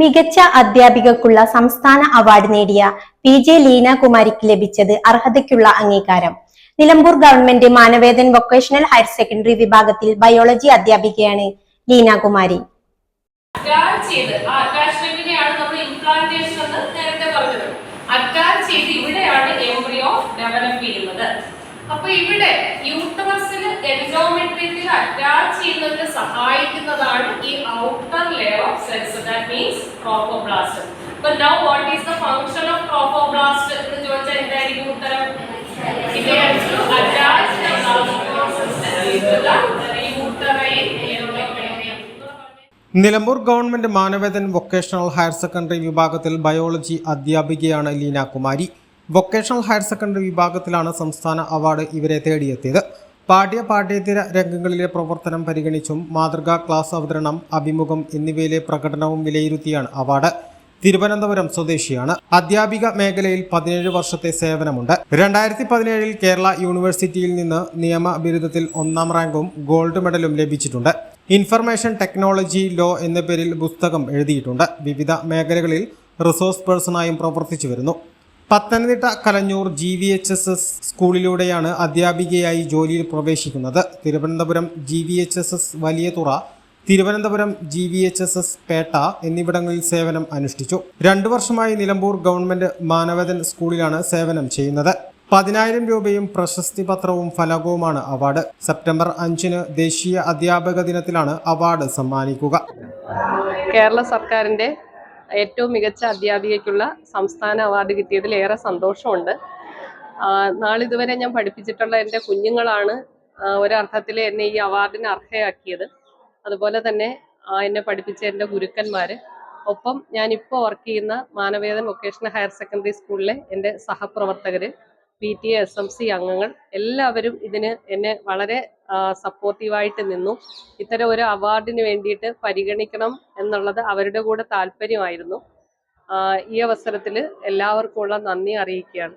മികച്ച അധ്യാപികക്കുള്ള സംസ്ഥാന അവാർഡ് നേടിയ പി ജെ ലീനാകുമാരിക്ക് ലഭിച്ചത് അർഹതയ്ക്കുള്ള അംഗീകാരം. Nilambur government Manavedan vocational higher secondary വിഭാഗത്തിൽ ബയോളജി അധ്യാപികയാണ് ലീനാകുമാരി. ഇവിടെയാണ് എംബ്രിയോ ഡെവലപ്പ് ചെയ്യുന്നത്. അപ്പൊ ഇവിടെ യൂട്ടറസിന് എൻഡോമെട്രിയത്തിൽ അറ്റാച്ച് ചെയ്യുന്നതിന് സഹായിക്കുന്നതാണ് ഈ outer layer of cells that means trophoblast അപ്പൊ now what is the function of trophoblast എന്ന് ചോദിച്ചാൽ എന്തായിരിക്കും ഉത്തരം. Nilambur government Manavedan vocational higher secondary വിഭാഗത്തിൽ biology അധ്യാപികയാണ് Leena Kumari. Vocational higher secondary വിഭാഗത്തിലാണ് സംസ്ഥാന അവാർഡ് ഇവരെ തേടിയെത്തിയത്. പാഠ്യ പാഠ്യേതര രംഗങ്ങളിലെ പ്രവർത്തനം പരിഗണിച്ചും മാതൃകാ ക്ലാസ് അവതരണം അഭിമുഖം എന്നിവയിലെ പ്രകടനവും വിലയിരുത്തിയാണ് അവാർഡ്. തിരുവനന്തപുരം സ്വദേശിയാണ്. അധ്യാപിക മേഖലയിൽ പതിനേഴ് വർഷത്തെ സേവനമുണ്ട്. രണ്ടായിരത്തി പതിനേഴിൽ കേരള യൂണിവേഴ്സിറ്റിയിൽ നിന്ന് നിയമ ബിരുദത്തിൽ ഒന്നാം റാങ്കും ഗോൾഡ് മെഡലും ലഭിച്ചിട്ടുണ്ട്. ഇൻഫർമേഷൻ ടെക്നോളജി ലോ എന്ന പേരിൽ പുസ്തകം എഴുതിയിട്ടുണ്ട്. വിവിധ മേഖലകളിൽ റിസോഴ്സ് പേഴ്സണായും പ്രവർത്തിച്ചു വരുന്നു. Pathanamthitta Kalanjoor G V H S S സ്കൂളിലൂടെയാണ് അധ്യാപികയായി ജോലിയിൽ പ്രവേശിക്കുന്നത്. Thiruvananthapuram G V H S S Valiyathura Thiruvananthapuram G V H S S Pettah എന്നിവിടങ്ങളിൽ സേവനം അനുഷ്ഠിച്ചു. രണ്ടു വർഷമായി നിലമ്പൂർ ഗവൺമെന്റ് മാനവേദൻ സ്കൂളിലാണ് സേവനം ചെയ്യുന്നത്. പതിനായിരം രൂപയും പ്രശസ്തി പത്രവും ഫലകവുമാണ് അവാർഡ്. സെപ്റ്റംബർ അഞ്ചിന് ദേശീയ അധ്യാപക ദിനത്തിലാണ് അവാർഡ് സമ്മാനിക്കുക. കേരള സർക്കാരിന്റെ ഏറ്റവും മികച്ച അധ്യാപികയ്ക്കുള്ള സംസ്ഥാന അവാർഡ് കിട്ടിയതിൽ ഏറെ സന്തോഷമുണ്ട്. നാളിതുവരെ ഞാൻ പഠിപ്പിച്ചിട്ടുള്ള എന്റെ കുഞ്ഞുങ്ങളാണ് ഒരർത്ഥത്തിൽ എന്നെ ഈ അവാർഡിന് അർഹയാക്കിയത്. അതുപോലെ തന്നെ എന്നെ പഠിപ്പിച്ച എന്റെ ഗുരുക്കന്മാർ ഒപ്പം ഞാനിപ്പോൾ വർക്ക് ചെയ്യുന്ന മാനവേദൻ വൊക്കേഷണൽ ഹയർ സെക്കൻഡറി സ്കൂളിലെ എന്റെ സഹപ്രവർത്തകർ P T S M C അംഗങ്ങൾ എല്ലാവരും ഇതിന് എന്നെ വളരെ സപ്പോർട്ടീവായിട്ട് നിന്നു. ഇത്തരം ഒരു അവാർഡിന് വേണ്ടിയിട്ട് പരിഗണിക്കണം എന്നുള്ളത് അവരുടെ കൂടെ താല്പര്യമായിരുന്നു. ഈ അവസരത്തിൽ എല്ലാവർക്കും ഉള്ള നന്ദി അറിയിക്കുകയാണ്.